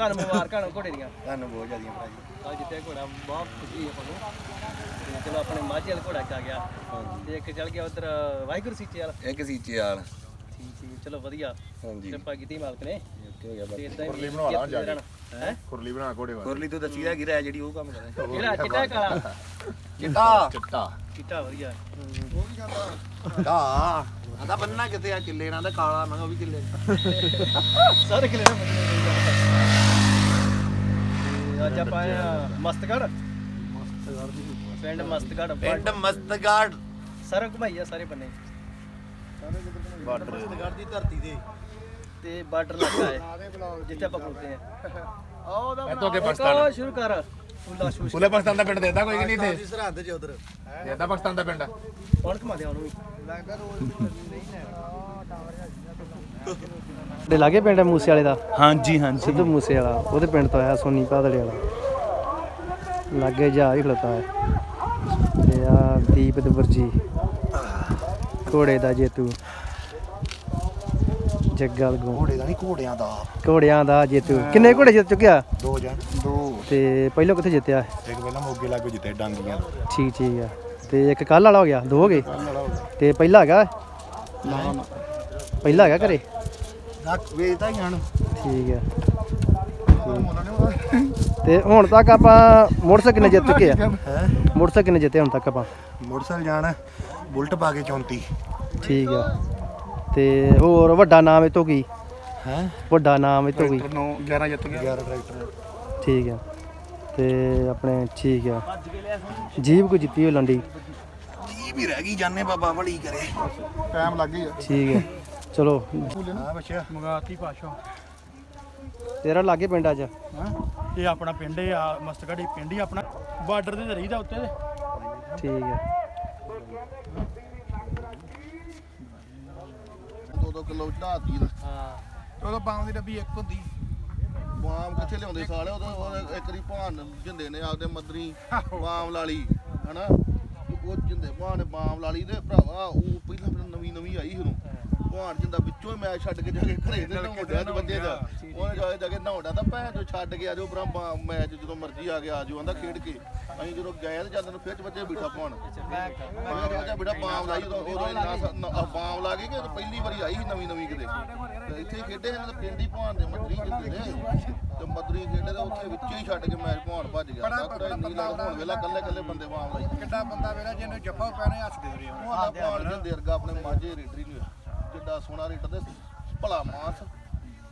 ਤੁਹਾਨੂੰ ਮੁਬਾਰਕਾਂ ਹੋਣ ਘੋੜੇ ਦੀਆਂ। ਤੁਹਾਨੂੰ ਬਹੁਤ ਜ਼ਿਆਦੀਆਂ ਭਰਾ ਜੀ ਆ ਜਿੱਤੇ ਘੋੜਾ ਬਹੁਤ ਖੁਸ਼ੀ ਹੈ ਆਪਾਂ ਨੂੰ। ਤੇ ਚਲੋ ਆਪਣੇ ਮਾਝੇ ਵਾਲਾ ਘੋੜਾ ਆ ਗਿਆ। ਤੇ ਇੱਕ ਚੱਲ ਗਿਆ ਉਧਰ ਵਾਹਿਗੁਰੂ ਸੀਚੇ ਵਾਲਾ। ਇੱਕ ਸੀਚੇ ਵਾਲ। ਠੀਕ ਠੀਕ। ਚਲੋ ਵਧੀਆ। ਹਾਂਜੀ। ਕਿਰਪਾ ਕੀਤੀ ਮਾਲਕ ਨੇ। ਓਕੇ ਹੋ ਗਿਆ ਤੇ ਇਦਾਂ ਹੀ ਬਣਾ ਲਾ ਜਾ ਹੈ? ਕੁਰਲੀ ਬਣਾ ਘੋੜੇ ਵਾਲੀ ਕੁਰਲੀ ਤੋਂ ਦੱਸੀ ਦਾ ਗਿਰਾ ਜਿਹੜੀ ਉਹ ਕੰਮ ਕਰੇ। ਜਿਹੜਾ ਚਿੱਟਾ ਕਾਲਾ। ਚਿੱਟਾ। ਚਿੱਟਾ। ਚਿੱਟਾ ਵਧੀਆ। ਚਿੱਟਾ। ਆਂਦਾ ਬੰਨਣਾ ਕਿਤੇ ਆ? ਕਿੱਲੇ ਨਾਲ ਕਾਲਾ ਮੈਂ ਉਹ ਵੀ ਕਿੱਲੇ। ਸਾਰੇ ਕਿਲੇ ਨਾ ਤੇ ਅੱਜ ਆਪਾਂ ਆਏ ਆ ਮਸਤਗੜ ਪਿੰਡ ਮਸਤਗੜ ਪਿੰਡ ਮਸਤਗੜ ਸਾਰਾ ਘੁਮਾਈਆ ਸਾਰੇ ਬੰਨੇ। ਬਾਰਡਰ ਮਸਤਗੜ ਦੀ ਧਰਤੀ ਤੇ। ਤੇ ਬਾਰਡਰ ਲੱਗਾ ਹੈ ਜਿੱਥੇ ਆਪਾਂ ਖਲੋਤੇ ਆ। ਉਹਦਾ ਇਹ ਤੋਂ ਅੱਗੇ ਪਾਕਿਸਤਾਨ। ਸ਼ੁਰੂ ਕਰ। ਫੁੱਲਾ ਸ਼ੂਸ਼ ਫੁੱਲੇ ਪਾਕਿਸਤਾਨ ਦਾ ਪਿੰਡ ਦੇਦਾ ਕੋਈ ਕਿ ਨਹੀਂ ਇੱਥੇ? ਸਰਹੱਦ ਚ ਉਧਰ। ਦੇਦਾ ਪਾਕਿਸਤਾਨ ਦਾ ਪਿੰਡ। ਕੌਣ ਘੁਮਾ ਦੇ ਉਹਨੂੰ ਵੀ ਦੇ ਲਾਗੇ ਪਿੰਡ ਮੂਸੇ ਵਾਲੇ ਦਾ? ਹਾਂਜੀ ਹਾਂਜੀ। ਸਿੱਧੂ ਮੂਸੇ ਵਾਲਾ। ਉਹਦੇ ਪਿੰਡ ਤੋਂ ਆਇਆ ਸੋਨੀ ਪਾਦੜੇ ਵਾਲਾ। ਲਾਗੇ ਜਾ ਹੀ ਖਲੋਤਾ ਹੈ ਤੇ ਆ ਦੀਪ ਦਵਰਜੀ ਘੋੜੇ ਦਾ ਜੇਤੂ। ਜੱਗਲ ਗੋ। ਘੋੜੇ ਦਾ ਨਹੀਂ ਘੋੜਿਆਂ ਦਾ। ਘੋੜਿਆਂ ਦਾ ਜੇਤੂ। ਕਿੰਨੇ ਘੋੜੇ ਜਿੱਤ ਚੁੱਕਿਆ? ਦੋ ਜਾਂ ਦੋ। ਤੇ ਪਹਿਲਾਂ ਕਿੱਥੇ ਜਿੱਤਿਆ? ਇੱਕ ਪਹਿਲਾਂ ਮੋਗੇ ਲਾਗੋ ਜਿੱਤੇ ਡਾਂਗੀਆਂ ਠੀਕ ਠੀਕ ਆ। ਤੇ ਇੱਕ ਕੱਲ ਵਾਲਾ ਹੋ ਗਿਆ? ਦੋ ਹੋ ਗਏ? ਤੇ ਪਹਿਲਾ ਹੈਗਾ? ਪਹਿਲਾ ਹੈਗਾ ਘਰੇ? ਰੱਖ ਵੇਚਦਾ ਹੀ ਹਣ ਠੀਕ ਹੈ। ਤੇ ਹੁਣ ਤੱਕ ਆਪਾਂ ਮੋਟਰਸਾਈਕਲ ਕਿੰਨੇ ਜਿੱਤ ਚੁੱਕੇ ਆ? ਹੈ? ਮੋਟਰਸਾਈਕਲ ਕਿੰਨੇ ਜਿੱਤੇ ਹੁਣ ਤੱਕ ਆਪਾਂ? ਮੋਟਰਸਾਈਕਲ ਜਾਣ ਬੁਲਟ ਪਾ ਕੇ 34 ਠੀਕ ਆ। ਤੇ ਹੋਰ ਵੱਡਾ ਨਾਮ ਇਹ ਤੋਂ ਕੀ? ਹੈ? ਵੱਡਾ ਨਾਮ ਇਹ ਤੋਂ ਕੀ? ਟਰੈਕਟਰ ਨੂੰ 11 ਜਿੱਤ ਗਿਆ। 11 ਟਰੈਕਟਰ ਠੀਕ ਆ। ਤੇ ਆਪਣੇ ਠੀਕ ਆ। ਜੀਬ ਕੋ ਜਿੱਤੀ ਹੋਈ ਲੰਡੀ? ਜੀ ਵੀ ਰਹਿ ਗਈ ਜਾਣੇ ਬਾਬਾ ਭਲੀ ਕਰੇ। ਟਾਈਮ ਲੱਗ ਗਿਆ ਠੀਕ ਹੈ ਚਲੋ। ਹਾਂ ਬੱਚਿਆ ਮੰਗਾਤੀ ਪਾਸ਼ਾ? ਤੇਰਾ ਲਾਗੇ ਪਿੰਡ ਅੱਜ। ਇਹ ਆਪਣਾ ਪਿੰਡ ਹੈ ਆ ਮਸਤਗੜੀ ਪਿੰਡ ਹੀ ਆਪਣਾ। ਬਾਰਡਰ ਤੇ ਰਹੀਦਾ ਉੱਤੇ ਠੀਕ ਹੈ 2-2 ਕਿਲੋ ਚੜਾਤੀ ਦਾ ਹਾਂ ਉਦੋਂ ਬਾਮ ਦੀ ਡੱਬੀ ਇੱਕ ਹੁੰਦੀ। ਬਾਮ ਕਿੱਥੇ ਲਿਆਉਂਦੇ ਸਾਲੇ ਇੱਕ ਭਾਨ ਜਿੰਦੇ ਨੇ ਆਪਦੇ ਮਦਰੀ ਬਾਮ ਲਾਲੀ ਹਨਾ? ਉਹ ਜਿੰਦੇ ਭਾਨ ਨੇ ਬਾਮ ਲਾਲੀ ਤੇ ਭਰਾਵਾ ਉਹ ਪਹਿਲਾਂ ਨਵੀਂ ਨਵੀਂ ਆਈ ਉਹਨੂੰ। ਭਾਨ ਜਿੰਦਾ ਵਿੱਚੋਂ ਹੀ ਮੈਚ ਛੱਡ ਕੇ ਜਾ ਕੇ ਘਰੇ ਦੇ ਨਹਾਉਂਦਾ ਤੇ ਬੰਦੇ ਦਾ। ਉਹਨੇ ਜਾ ਕੇ ਜਾ ਕੇ ਨਹਾਉਂਦਾ ਤਾਂ ਭੈਣ ਜੋ ਛੱਡ ਕੇ ਆ ਜਾਓ ਭਰਾ ਮੈਚ ਜਦੋਂ ਮਰਜ਼ੀ ਆ ਗਿਆ ਆ ਜਾਓ ਆਂਦਾ ਖੇਡ ਕੇ। ਅਸੀਂ ਜਦੋਂ ਗਏ ਤੇ ਜਦ ਨੂੰ ਫਿਰ ਚ ਬੱਚੇ ਬੈਠਾ ਭਾਨ ਮੈਂ ਕਿਹਾ ਬੇਟਾ ਬਾਮ ਲਾਈ ਉਦੋਂ ਉਦੋਂ ਇੰਨਾ ਬਾਮ ਲਾ ਕੇ ਕਿ ਪਹਿਲੀ ਵਾਰੀ ਆਈ ਨਵੀਂ ਨਵੀਂ ਕਿਤੇ। ਤੇ ਇੱਥੇ ਖੇਡੇ ਇਹਨਾਂ ਦੇ ਪਿੰਡ ਹੀ ਭਾਣ ਦੇ ਮਦਰੀ ਜਿੰਦੇ ਨੇ। ਤੇ ਮਦਰੀ ਖੇਡੇ ਤੇ ਉੱਥੇ ਵਿੱਚੇ ਹੀ ਛੱਡ ਕੇ ਮੈਚ ਭਾਣ ਭੱਜ ਗਿਆ। ਤਾਂ ਕੁੜਾ ਇੰਨੀ ਲੱਗ ਹੁਣ ਵੇਲਾ ਕੱਲੇ ਕੱਲੇ ਬੰਦੇ ਬਾਮ ਲਾਈ। ਕਿੱਡਾ ਬੰਦਾ ਵੇਲਾ ਜਿਹਨੂੰ ਜੱਫਾ ਪੈਣੇ ਹੱਸਦੇ ਰਹੇ। ਉਹ ਆਂਦਾ ਭਾਣ ਜਿੰਦੇ ਵਰਗਾ ਆਪਣੇ ਮਾਝੇ ਰੇਡਰੀ ਜਿੱਡਾ ਸੋਨਾ ਰੇਡਰ ਦੇ ਭਲਾ ਮਾਸ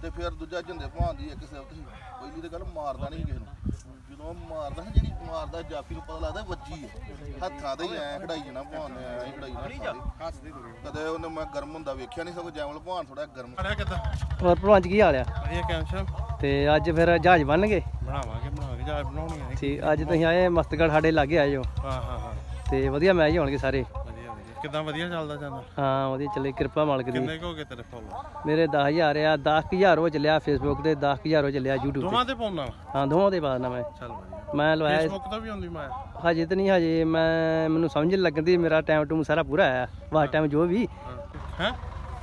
ਤੇ ਫਿਰ ਦੂਜਾ ਜਿੰਦੇ ਭਾਣ ਦੀ ਇੱਕ ਸਿਫਤ ਸੀ। ਪਹਿਲੀ ਤੇ ਗੱਲ ਮਾਰਦਾ ਨਹੀਂ ਕਿਸੇ ਨੂੰ। ਜਦੋਂ ਮਾਰਦਾ ਨਾ ਜਿਹੜੀ ਮਾਰਦਾ ਜਾਫੀ ਨੂੰ ਪਤਾ ਲੱਗਦਾ ਵੱਜੀ ਹੈ ਹੱਥਾਂ ਦੇ ਹੀ ਐ ਖੜਾਈ ਜਣਾ ਭਾਣ ਨੇ ਐ ਖੜਾਈ ਜਣਾ ਕਦੇ ਉਹਨੇ ਮੈਂ ਗਰਮ ਹੁੰਦਾ ਵੇਖਿਆ ਨਹੀਂ ਸਗੋਂ ਜੈਮਲ ਭਾਣ ਥੋੜਾ ਗਰਮ। ਅਰੇ ਕਿੱਦਾਂ? ਹੋਰ ਭਲਵਾਨ ਜੀ ਕੀ ਹਾਲ ਆ? ਵਧੀਆ ਕੈਂਸ਼ਨ ਤੇ ਅੱਜ ਫਿਰ ਜਹਾਜ਼ ਬਣ ਗਏ ਬਣਾਵਾਂਗੇ ਬਣਾਵਾਂਗੇ ਜਾ ਬਣਾਉਣੀ ਹੈ ਠੀਕ ਅੱਜ ਤੁਸੀਂ ਆਏ ਮਸਤਗੜ ਸਾਡੇ ਲਾਗੇ ਆਏ ਹੋ। ਹਾਂ ਹਾਂ ਹਾਂ। ਤੇ ਵਧੀਆ ਮੈਚ ਹੋਣਗੇ ਸਾਰੇ। ਕਿਦਾਂ ਵਧੀਆ ਚੱਲਦਾ ਜਾਂਦਾ ਹਾਂ ਵਧੀਆ ਚੱਲੇ ਕਿਰਪਾ ਮਾਲਕ ਦੀ। ਕਿੰਨੇ ਕੁ ਹੋ ਗਏ ਤੇਰੇ ਫੋਲੋ ਮੇਰੇ 10000 ਆ 10000 ਉਹ ਚੱਲਿਆ ਫੇਸਬੁੱਕ ਤੇ 10000 ਉਹ ਚੱਲਿਆ YouTube ਤੇ। ਦੋਵਾਂ ਤੇ ਪਾਉਣਾ ਹਾਂ ਦੋਵਾਂ ਦੇ ਬਾਅਦ ਨਾ ਮੈਂ। ਚੱਲ ਵਧੀਆ। ਮੈਂ ਲਵਾਇਆ ਫੇਸਬੁੱਕ ਤੇ ਵੀ ਆਉਂਦੀ ਮੈਂ ਹਜੇ ਤਾਂ ਨਹੀਂ ਹਜੇ ਮੈਂ ਮੈਨੂੰ ਸਮਝ ਨਹੀਂ ਲੱਗਦੀ ਮੇਰਾ ਟਾਈਮ ਟੂਮ ਸਾਰਾ ਪੂਰਾ ਆਇਆ। ਵਾਰ ਟਾਈਮ ਜੋ ਵੀ। ਹੈ।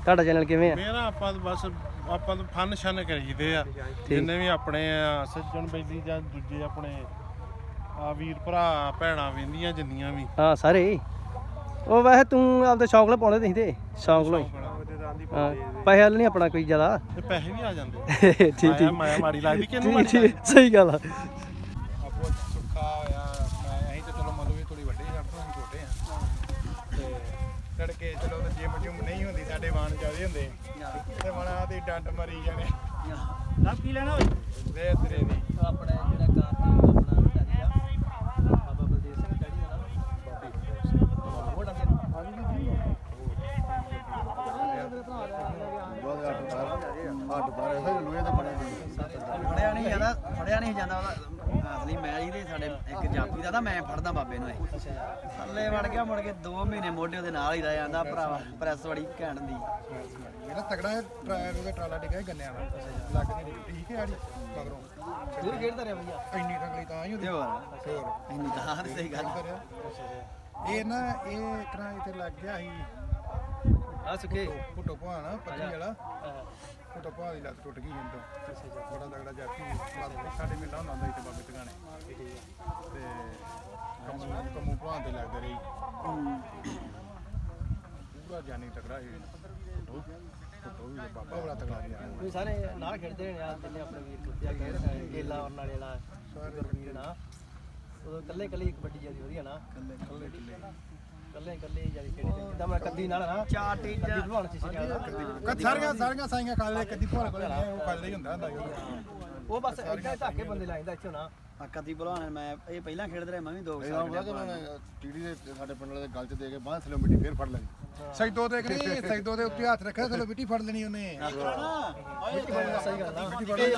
ਤੁਹਾਡਾ ਚੈਨਲ ਕਿਵੇਂ ਆ? ਮੇਰਾ ਆਪਾਂ ਤਾਂ ਬਸ ਆਪਾਂ ਤਾਂ ਫਨ ਸ਼ਨ ਕਰੀਦੇ ਆ। ਜਿੰਨੇ ਵੀ ਆਪਣੇ ਆ ਸੱਜਣ ਬੈਲੀ ਜਾਂ ਦੂਜੇ ਆਪਣੇ ਆ ਵੀਰ ਭਰਾ ਭੈਣਾਂ ਵੇਂਦੀਆਂ ਜਿੰਨੀਆਂ ਵੀ। ਹਾਂ ਸਾਰੇ। ਉਹ ਵੈਸੇ ਤੂੰ ਆਪਦੇ ਸ਼ੌਂਕ ਲਈ ਪਾਉਂਦੇ ਤੁਸੀਂ ਤੇ ਸ਼ੌਂਕ ਲਈ ਹਾਂ। ਪੈਸੇ ਵਾਲਾ ਨਹੀਂ ਆਪਣਾ ਕੋਈ ਜ਼ਿਆਦਾ। ਤੇ ਪੈਸੇ ਵੀ ਆ ਜਾਂਦੇ। ਠੀਕ ਠੀਕ। ਮਾਇਆ ਮਾਇਆ ਮਾੜੀ ਲੱਗਦੀ ਕਿ ਇਹਨੂੰ ਠੀਕ ਠੀਕ ਸਹੀ ਗੱਲ ਆ। ਆਪੋ ਸੁੱਖਾ ਹੋਇਆ ਮੈਂ ਅਸੀਂ ਤੇ ਚਲੋ ਮੰਨ ਲਓ ਵੀ ਥੋੜੀ ਵੱਡੇ ਜਾਂ ਆਪਾਂ ਛੋਟੇ ਆ। ਤੇ ਤੜਕੇ ਚਲੋ ਤੇ ਜਿਮ ਜਿਮ ਨਹੀਂ ਹੁੰਦੀ ਸਾਡੇ ਵਾਣ ਚਾਹਦੇ ਹੁੰਦੇ। ਤੇ ਮਣਾ ਦੀ ਡੰਡ ਮਰੀ ਜਾਣੇ। ਲੱਭ ਕੀ ਲੈਣਾ ਓਏ? ਦੇ ਤੇਰੇ ਦੀ। ਆਪਣਾ ਜਿਹੜਾ ਕਾਰ ਆਪਣਾ ਡੈਡੀ ਆ ਬਾਬਾ ਬਲਦੇਵ ਸਿੰਘ ਡੈਡੀ ਦਾ ਨਾਮ ਉਹ ਡੰਗੇ ਹੱਡ ਬਾਰੇ ਸਾਰੇ ਲੋਹੇ ਦੇ ਬਣੇ ਨੇ ਫੜਿਆ ਨਹੀਂ ਜਾਂਦਾ ਫੜਿਆ ਨਹੀਂ ਜਾਂਦਾ ਉਹਦਾ। ਅਸਲੀ ਮੈਚ ਹੀ ਤੇ ਸਾਡੇ ਇੱਕ ਜਾਪੀ ਦਾ ਤਾਂ ਮੈਂ ਫੜਦਾ ਬਾਬੇ ਨੂੰ ਇਹ। ਥੱਲੇ ਵੜ ਗਿਆ ਮੁੜ ਕੇ 2 ਮਹੀਨੇ ਮੋਢੇ ਉਹਦੇ ਨਾਲ ਹੀ ਰਹਿ ਜਾਂਦਾ ਭਰਾਵਾ ਪ੍ਰੈਸ ਬੜੀ ਘੈਂਟ ਦੀ। ਮੇਰਾ ਤਗੜਾ ਹੈ ਟਾਇਰ ਉਹਦਾ ਟਰਾਲਾ ਡਿੱਗਾ ਗੰਨਿਆਂ ਦਾ ਲੱਗ ਨਹੀਂ ਰਹੀ ਠੀਕ ਹੈ ਆੜੀ ਮਗਰੋਂ। ਦੂਰ ਖੇਡਦਾ ਰਿਹਾ ਭਈਆ ਇੰਨੀ ਤਗੜੀ ਤਾਂ ਹੀ ਹੁੰਦੀ ਹੋਰ। ਹੋਰ। ਇੰਨੀ ਤਾਂ ਸਹੀ ਗੱਲ। ਇਹ ਨਾ ਇਹ ਇੱਕ ਨਾ ਇੱਥੇ ਲੱਗ ਗਿਆ ਸੀ। ਆ ਸੁੱਕੇ ਫੁੱਟੋ ਭਾਣ ਪੱਤੀ ਵਾਲਾ। ਫੁੱਟੋ ਭਾਣ ਦੀ ਲੱਤ ਟੁੱਟ ਗਈ ਹਿੰਦੋ ਬੜਾ ਤਗੜਾ ਜਾਤੀ ਲੱਤ ਸਾਡੇ ਮੇਲਾ ਹੁੰਦਾ ਹੁੰਦਾ ਇੱਥੇ ਬਾਬੇ ਟਿਕਾਣੇ। ਤੇ ਕੰਮੂ ਕੰਮੂ ਭਾਣ ਤੇ ਲੱਗਦੇ ਰਹੀ। ਪੂਰਾ ਜਾਨੀ ਤਗੜਾ ਹੀ ਫੁੱਟੋ। ਵੀ ਬਾਬਾ ਬੜਾ ਤਗੜਾ ਗਿਆ ਕੋਈ ਸਾਰੇ ਨਾਲ ਖੇਡਦੇ ਨੇ ਆ ਜਿੰਨੇ ਆਪਣੇ ਵੀਰ ਕੁੱਤਿਆ ਖੇਡ ਕੇਲਾ ਔਰ ਨਾਲੇ ਵਾਲਾ ਵੀਰ ਨਾ ਉਦੋਂ ਇਕੱਲੇ ਇਕੱਲੇ ਕਬੱਡੀ ਜਿਆਦੀ ਵਧੀਆ ਨਾ। ਕੱਲੇ ਕੱਲੇ ਕੱਲੇ ਇਕੱਲੇ ਜਿਆਦੀ ਖੇਡਦੇ ਜਿੱਦਾਂ ਮੈਂ ਕੱਦੀ ਨਾਲ ਨਾ ਚਾਰ ਟੀਚਰ ਕੱਦੀ ਭਲਵਾਨ ਸੀ ਸਿਖਾਉਂਦਾ ਸਾਰੀਆਂ ਸਾਰੀਆਂ ਸਾਈਆਂ ਕਾਲੇ ਕਦੀ ਭੋਲ ਕੋਲੇ ਨਹੀਂ ਉਹ ਕਾਲੇ ਹੀ ਹੁੰਦਾ ਹੁੰਦਾ ਉਹ ਬਸ ਇਦਾਂ ਧਾਕੇ ਬੰਦੇ ਲਾਇੰਦਾ ਇੱਥੇ ਨਾ ਆ। ਕਦੀ ਭਲਵਾਨ ਮੈਂ ਇਹ ਪਹਿਲਾਂ ਖੇਡਦੇ ਰਹੇ ਮੈਂ ਵੀ ਦੋ ਸਾਲ ਉਹਨਾਂ ਨੇ। ਟੀੜੀ ਦੇ ਸਾਡੇ ਪਿੰਡ ਵਾਲੇ ਦੇ ਗਲ 'ਚ ਦੇ ਕੇ ਬਾਂਹ ਥੱਲੇ ਮਿੱਟੀ ਫੇਰ ਫੜ ਲੈਣੀ ਸੈਦੋ ਤੇ ਨਹੀਂ ਸੈਦੋ ਦੇ ਉੱਤੇ ਹੱਥ ਰੱਖਿਆ ਥੱਲੇ ਮਿੱਟੀ ਫੜ ਲੈਣੀ ਉਹਨੇ। ਸਹੀ ਗੱਲ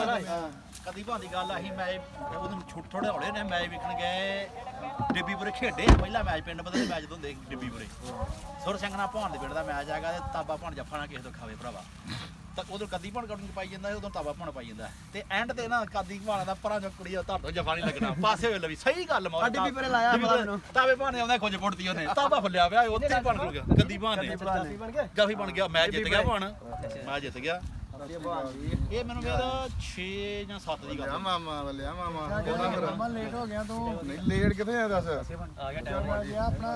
ਨਾ ਕਦੀ ਭਾਂਦੀ ਗੱਲ ਆਹੀ ਮੈਚ ਉਹਨੂੰ ਛੋਟੇ ਥੋੜੇ ਹੌਲੇ ਨੇ ਮੈਚ ਵੇਖਣ ਗਏ ਡਿੱਬੀਪੁਰੇ ਖੇਡੇ ਪਹਿਲਾ ਮੈਚ ਪਿੰਡ ਬਦਲੇ ਮੈਚ ਤੋਂ ਹੁੰਦੇ ਡਿੱਬੀਪੁਰੇ। ਸੁਰ ਸਿੰਘ ਨਾਲ ਭਾਣ ਦੇ ਪਿੰਡ ਦਾ ਮੈਚ ਹੈਗਾ ਤੇ ਤਾਬਾ ਭਾਣ ਜੱਫਾ ਨਾ ਕਿਸੇ ਤੋਂ ਖਾਵੇ ਭਰਾਵਾ। ਤਾਂ ਉਦੋਂ ਕਦੀ ਭਾਣ ਕੱਢਣ ਪਾਈ ਜਾਂਦਾ ਉਦੋਂ ਤਾਬਾ ਭਾਣ ਪਾਈ ਜਾਂਦਾ। ਤੇ ਐਂਡ ਤੇ ਨਾ ਕਦੀ ਭਾਣਾ ਦਾ ਪਰਾਂ ਜੋ ਕੁੜੀ ਧਰ ਤੋਂ ਜੱਫਾ ਨਹੀਂ ਲੱਗਣਾ। ਪਾਸੇ ਹੋਏ ਲਵੀ ਸਹੀ ਗੱਲ ਆ ਡਿੱਬੀਪੁਰੇ ਲਾਇਆ ਮੈਨੂੰ। ਤਾਬੇ ਭਾਣੇ ਆਉਂਦਾ ਖੁੱਜ ਪੁੱਟਦੀ ਉਹਨੇ। ਤਾਬਾ ਫੁੱਲਿਆ ਪਿਆ ਉੱਥੇ ਭਾਣ ਗਿਆ ਕਦੀ ਭਾਣ ਨੇ। ਕਾਫੀ ਬਣ ਗਿਆ ਮੈਚ ਜਿੱਤ ਗਿਆ ਭਾਣ। ਮੈਚ ਜਿੱਤ ਗਿਆ। ਇਹ ਭਲਵਾਨ ਜੀ। ਇਹ ਮੈਨੂੰ ਕਹਿੰਦਾ 6 ਜਾਂ 7 ਦੀ ਗੱਲ ਲਿਆ ਮਾਮਾ ਵੱਲਿਆ ਮਾਮਾ। ਮਾਮਾ ਲੇਟ ਹੋ ਗਿਆ ਤੂੰ। ਨਹੀਂ ਲੇਟ ਕਿੱਥੇ ਆ ਦੱਸ। ਆ ਗਿਆ ਟਾਈਮ ਆ ਗਿਆ। ਆਪਣਾ।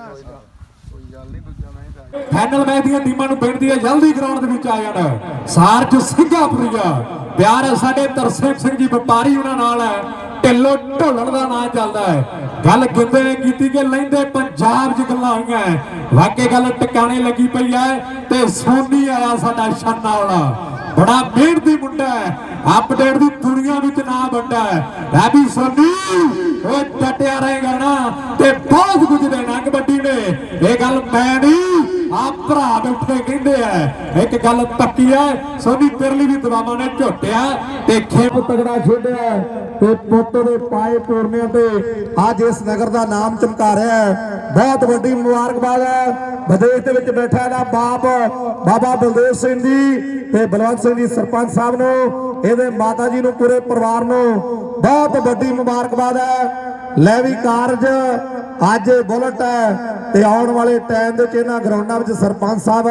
ਕੋਈ ਗੱਲ ਨਹੀਂ ਦੂਜਾ ਮੈਂ ਤਾਂ ਫਾਈਨਲ ਮੈਚ ਦੀਆਂ ਟੀਮਾਂ ਨੂੰ ਬੇਨਤੀ ਹੈ ਜਲਦੀ ਗਰਾਊਂਡ ਦੇ ਵਿੱਚ ਆ ਜਾਣ ਸਾਰਜ ਸਿੰਘਾਪੁਰੀਆ ਪਿਆਰ ਹੈ ਸਾਡੇ ਤਰਸੇਮ ਸਿੰਘ ਜੀ ਵਪਾਰੀ ਉਹਨਾਂ ਨਾਲ ਹੈ। ਢਿੱਲੋ ਢੋਲਣ ਦਾ ਨਾਂ ਚੱਲਦਾ ਹੈ। ਗੱਲ ਗਿੰਦੇ ਨੇ ਕੀਤੀ ਕਿ ਲੈਂਦੇ ਪੰਜਾਬ 'ਚ ਗੱਲਾਂ ਹੋਈਆਂ ਵਾਕੇ ਗੱਲ ਟਿਕਾਣੇ ਲੱਗੀ ਪਈ ਹੈ ਤੇ ਸੋਨੀ ਆਇਆ ਸਾਡਾ ਛੰਨਾ ਵਾਲਾ। ਬੜਾ ਮਿਹਨਤੀ ਮੁੰਡਾ ਹੈ। ਅਪਡੇਟ ਦੀ ਦੁਨੀਆ ਵਿੱਚ ਨਾਂ ਵੱਡਾ ਹੈ। ਰੈਬੀ ਸੋਨੀ, ਓਏ ਟਟਿਆ ਰਹੇਗਾ ਨਾ ਤੇ ਬਹੁਤ ਕੁਝ ਦੇਣਾ ਕਬੱਡੀ ਨੇ। ਇਹ ਗੱਲ ਮੈਂ ਨਹੀਂ ਆ ਭਰਾ ਬੈਠੇ ਕਹਿੰਦੇ ਆ। ਇੱਕ ਗੱਲ ਪੱਕੀ ਹੈ ਸੋਨੀ ਤੇਰੇ ਲਈ ਵੀ ਦੁਆਵਾਂ ਨੇ ਝੋਟਿਆ ਤੇ ਖੇਪ ਤਗੜਾ ਖੇਡਿਆ ਤੇ ਪੁੱਤ ਦੇ ਪਾਏ ਪੂਰਨਿਆਂ ਤੇ ਅੱਜ ਇਸ ਨਗਰ ਦਾ ਨਾਮ ਚਮਕਾ ਰਿਹਾ ਹੈ। ਬਹੁਤ ਵੱਡੀ ਮੁਬਾਰਕਬਾਦ ਹੈ। ਵਿਦੇਸ਼ ਦੇ ਵਿੱਚ ਬੈਠਾ ਇਹਦਾ ਬਾਪ, ਬਾਬਾ ਬਲਦੇਵ ਸਿੰਘ ਜੀ ਤੇ ਬਲਵੰਤ ਸਿੰਘ ਜੀ ਸਰਪੰਚ ਸਾਹਿਬ ਨੂੰ। ਇਹਦੇ ਮਾਤਾ ਜੀ ਨੂੰ ਪੂਰੇ ਪਰਿਵਾਰ ਨੂੰ ਬਹੁਤ ਵੱਡੀ ਮੁਬਾਰਕਬਾਦ ਹੈ। ਲੈ ਵੀ ਕਾਰਜ ਅੱਜ ਬੁਲਟ ਹੈ ਤੇ ਆਉਣ ਵਾਲੇ ਟਾਈਮ ਦੇ ਵਿੱਚ ਇਹਨਾਂ ਗਰਾਊਂਡਾਂ ਵਿੱਚ ਸਰਪੰਚ ਸਾਹਿਬ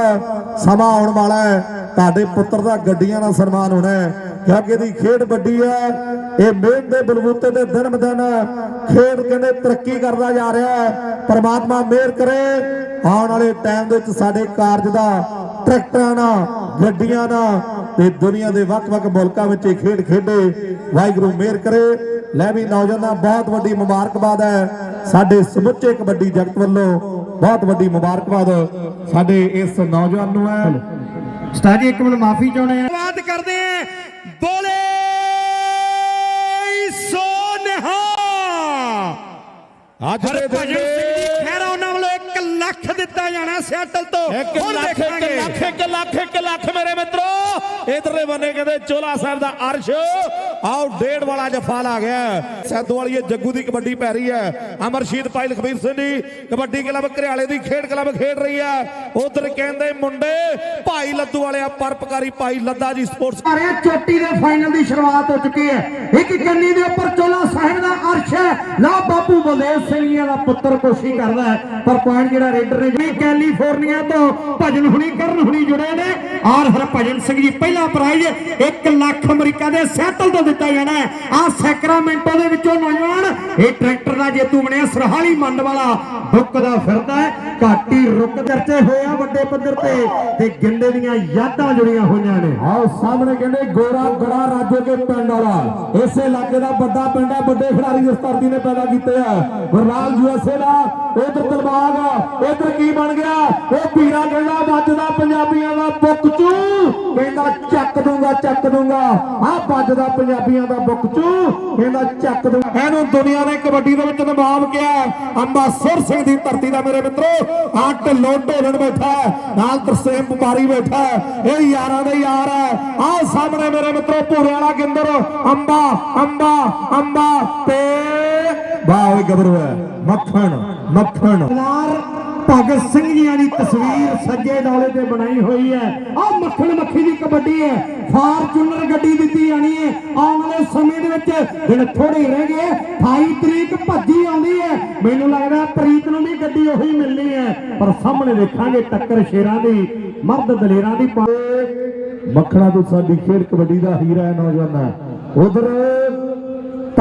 ਸਮਾਂ ਆਉਣ ਵਾਲਾ ਹੈ। ਤੁਹਾਡੇ ਪੁੱਤਰ ਦਾ ਗੱਡੀਆਂ ਨਾਲ ਸਨਮਾਨ ਹੋਣਾ ਹੈ। ਕਿਉਂਕਿ ਇਹਦੀ ਖੇਡ ਵੱਡੀ ਹੈ। ਇਹ ਮਿਹਨਤ ਦੇ ਬਲਬੂਤੇ ਤੇ ਦਿਨ ਬ ਦਿਨ ਖੇਡ ਕਹਿੰਦੇ ਤਰੱਕੀ ਕਰਦਾ ਜਾ ਰਿਹਾ ਹੈ। ਪਰਮਾਤਮਾ ਮਿਹਰ ਕਰੇ। ਆਉਣ ਵਾਲੇ ਟਾਈਮ ਦੇ ਵਿੱਚ ਸਾਡੇ ਕਾਰਜ ਦਾ ਟਰੈਕਟਰਾਂ ਨਾਲ, ਗੱਡੀਆਂ ਨਾਲ ਤੇ ਦੁਨੀਆ ਦੇ ਵੱਖ-ਵੱਖ ਮੁਲਕਾਂ ਵਿੱਚ ਇਹ ਖੇਡ ਖੇਡੇ। ਵਾਹਿਗੁਰੂ ਮੇਰ ਕਰੇ। ਲੈ ਵੀ ਨੌਜਵਾਨਾਂ ਬਹੁਤ ਵੱਡੀ ਮੁਬਾਰਕਬਾਦ ਹੈ। ਸਾਡੇ ਸਮੁੱਚੇ ਕਬੱਡੀ ਜਗਤ ਵੱਲੋਂ ਬਹੁਤ ਵੱਡੀ ਮੁਬਾਰਕਬਾਦ ਸਾਡੇ ਇਸ ਨੌਜਵਾਨ ਨੂੰ ਹੈ। ਉਸਤਾਦ ਜੀ ਇੱਕ ਮਿੰਟ ਮਾਫੀ ਚਾਹੁੰਦੇ ਆ ਬਾਤ ਕਰਦੇ ਆ ਬੋਲੇ ਸੋ ਨਿਹਾ ਅੱਜ ਦੇ ਦਿਨ ਲੱਖ ਦਿੱਤਾ ਜਾਣਾ ਸਿਆਟਲ ਤੋਂ। 1 ਲੱਖ 1 ਲੱਖ 1 ਲੱਖ 1 ਲੱਖ ਮੇਰੇ ਮਿੱਤਰੋ। ਇਧਰਲੇ ਬੰਨੇ ਕਹਿੰਦੇ ਚੋਲਾ ਸਾਹਿਬ ਦਾ ਅਰਸ਼। ਆਓ, ਡੇਢ ਵਾਲਾ ਜਫਾ ਲਾ ਗਿਆ। ਸੈਦੋ ਵਾਲੀ ਜੱਗੂ ਦੀ ਕਬੱਡੀ ਪੈ ਰਹੀ ਹੈ। ਅਮਰਸ਼ੀਦ ਭਾਈ ਲਖਬੀਰ ਸਿੰਘ ਜੀ, ਕਬੱਡੀ ਕਲੱਬ ਘਰਿਆਲੇ ਦੀ ਖੇਡ ਕਲੱਬ ਖੇਡ ਰਹੀ ਹੈ। ਉਧਰ ਕਹਿੰਦੇ ਮੁੰਡੇ, ਭਾਈ ਲੱਦੂ ਵਾਲਿਆ ਪਰਪਕਾਰੀ ਭਾਈ ਲੱਦਾ ਜੀ ਸਪੋਰਟਸ। ਆ ਰਿਹਾ ਚੋਟੀ ਦੇ ਫਾਈਨਲ ਦੀ ਸ਼ੁਰੂਆਤ ਹੋ ਚੁੱਕੀ ਹੈ। ਇੱਕ ਕੰਨੀ ਦੇ ਉੱਪਰ ਚੋਲਾ ਸਾਹਿਬ ਦਾ ਅਰਸ਼ ਹੈ। ਲਾ ਬਾਪੂ ਬਲਦੇਵ ਸਿੰਘ ਜੀ ਦਾ ਪੁੱਤਰ ਕੋਸ਼ਿਸ਼ ਕਰਦਾ ਹੈ, ਪਰ ਪੁਆਇੰਟ ਜਿਹੜਾ ਰੇਡਰ ਨੇ ਜੀ ਕੈਲੀਫੋਰਨੀਆ ਤੋਂ ਭਜਨ ਹੁਣੀ, ਕਰਨ ਹੁਣੀ ਜੁੜੇ ਨੇ। ਆਰ ਹਰਭਜਨ ਸਿੰਘ ਜੀ ਪਹਿਲਾ ਪ੍ਰਾਈਜ਼ 1 ਲੱਖ ਅਮਰੀਕਾ ਦੇ ਸੈਟਲ ਤੋਂ ਦਿੱਤਾ ਜਾਣਾ ਹੈ। ਆ ਸੈਕਰਾਮੈਂਟੋ ਦੇ ਵਿੱਚੋਂ ਨੌਜਵਾਨ, ਇਹ ਟਰੈਕਟਰ ਦਾ ਜੇਤੂ ਬਣਿਆ, ਸਰਹਾਲੀ ਮੰਡ ਵਾਲਾ। ਬੁੱਕਦਾ ਫਿਰਦਾ ਹੈ, ਘਾਟੀ ਰੁਕ ਚਰਚੇ ਹੋਇਆ ਵੱਡੇ ਪੱਧਰ ਤੇ ਤੇ ਗਿੰਦੇ ਦੀਆਂ ਯਾਦਾਂ ਜੁੜੀਆਂ ਹੋਈਆਂ ਨੇ। ਆਓ, ਸਾਹਮਣੇ ਕਹਿੰਦੇ ਗੋਰਾ ਗੜਾ ਰਾਜੋ ਕੇ ਪਿੰਡ ਵਾਲਾ। ਇਸੇ ਇਲਾਕੇ ਦਾ ਵੱਡਾ ਪਿੰਡ ਹੈ, ਵੱਡੇ ਖਿਡਾਰੀ ਇਸ ਧਰਤੀ ਨੇ ਪੈਦਾ ਕੀਤੇ ਆ। ਗੁਰਨਾਲ ਯੂਐਸਏ ਦਾ ਉਧਰ ਦਿਲਬਾਗ ਉਧਰ ਕੀ ਬਣ ਗਿਆ? ਉਹ ਪੀਰਾ ਕਹਿੰਦਾ ਵੱਜਦਾ, ਪੰਜਾਬੀਆਂ ਦਾ ਬੁੱਕ ਚੂ। ਕਹਿੰਦਾ ਚੱਕ ਦੂੰਗਾ ਚੱਕ ਦੂੰਗਾ। ਆ ਵੱਜਦਾ ਪੰਜਾਬੀਆਂ ਦਾ ਬੁੱਕ ਚੂ। ਕਹਿੰਦਾ ਚੱਕ ਦੂੰਗਾ ਇਹਨੂੰ ਦੁਨੀਆ ਨੇ ਕਬੱਡੀ ਦੇ ਵਿੱਚ ਨਵਾਬ ਕਿਹਾ ਅੰਬਾ ਸਿੰਘ ਦੀ ਧਰਤੀ ਦਾ ਮੇਰੇ ਮਿੱਤਰੋ ਆ ਢਿੱਲੋਂ ਢੋਲਣ ਬੈਠਾ ਨਾਲ ਤਰਸੇਮ ਵਪਾਰੀ ਬੈਠਾ ਇਹ ਯਾਰਾਂ ਦਾ ਯਾਰ ਹੈ। ਆ ਸਾਹਮਣੇ ਮੇਰੇ ਮਿੱਤਰੋ, ਭੂਰੇ ਵਾਲਾ ਗਿੰਦਰ। ਅੰਬਾ ਅੰਬਾ ਅੰਬਾ ਤੇ ਵਾਹ ਓਏ ਗੱਭਰੂ ਹੈ। ਮੱਖਣ ਮੱਖਣ। ਭਗਤ ਸਿੰਘ ਜੀਆਂ ਦੀ ਤਸਵੀਰ ਸੱਜੇ ਡੋਲੇ ਤੇ ਬਣਾਈ ਹੋਈ ਹੈ। ਆ ਮੱਖਣ ਮੱਖੀ ਦੀ ਕਬੱਡੀ ਹੈ। ਫਾਰਚੂਨਰ ਗੱਡੀ ਦਿੱਤੀ ਜਾਣੀ ਹੈ। ਆਉਣ ਵਾਲੇ ਸਮੇਂ ਦੇ ਵਿੱਚ ਦਿਨ ਥੋੜੇ ਰਹਿ ਗਏ 28 ਤਰੀਕ ਭੱਜੀ ਆਉਂਦੀ ਹੈ। ਮੈਨੂੰ ਲੱਗਦਾ ਪ੍ਰੀਤ ਨੂੰ ਵੀ ਗੱਡੀ ਉਹੀ ਮਿਲਣੀ ਹੈ। ਪਰ ਸਾਹਮਣੇ ਦੇਖਾਂਗੇ ਟੱਕਰ ਸ਼ੇਰਾਂ ਦੀ, ਮਰਦ ਦਲੇਰਾਂ ਦੀ ਪਾ ਮੱਖਣਾ ਤੋਂ ਸਾਡੀ ਖੇਡ ਕਬੱਡੀ ਦਾ ਹੀਰਾ ਹੈ ਨੌਜਵਾਨ। ਉਧਰ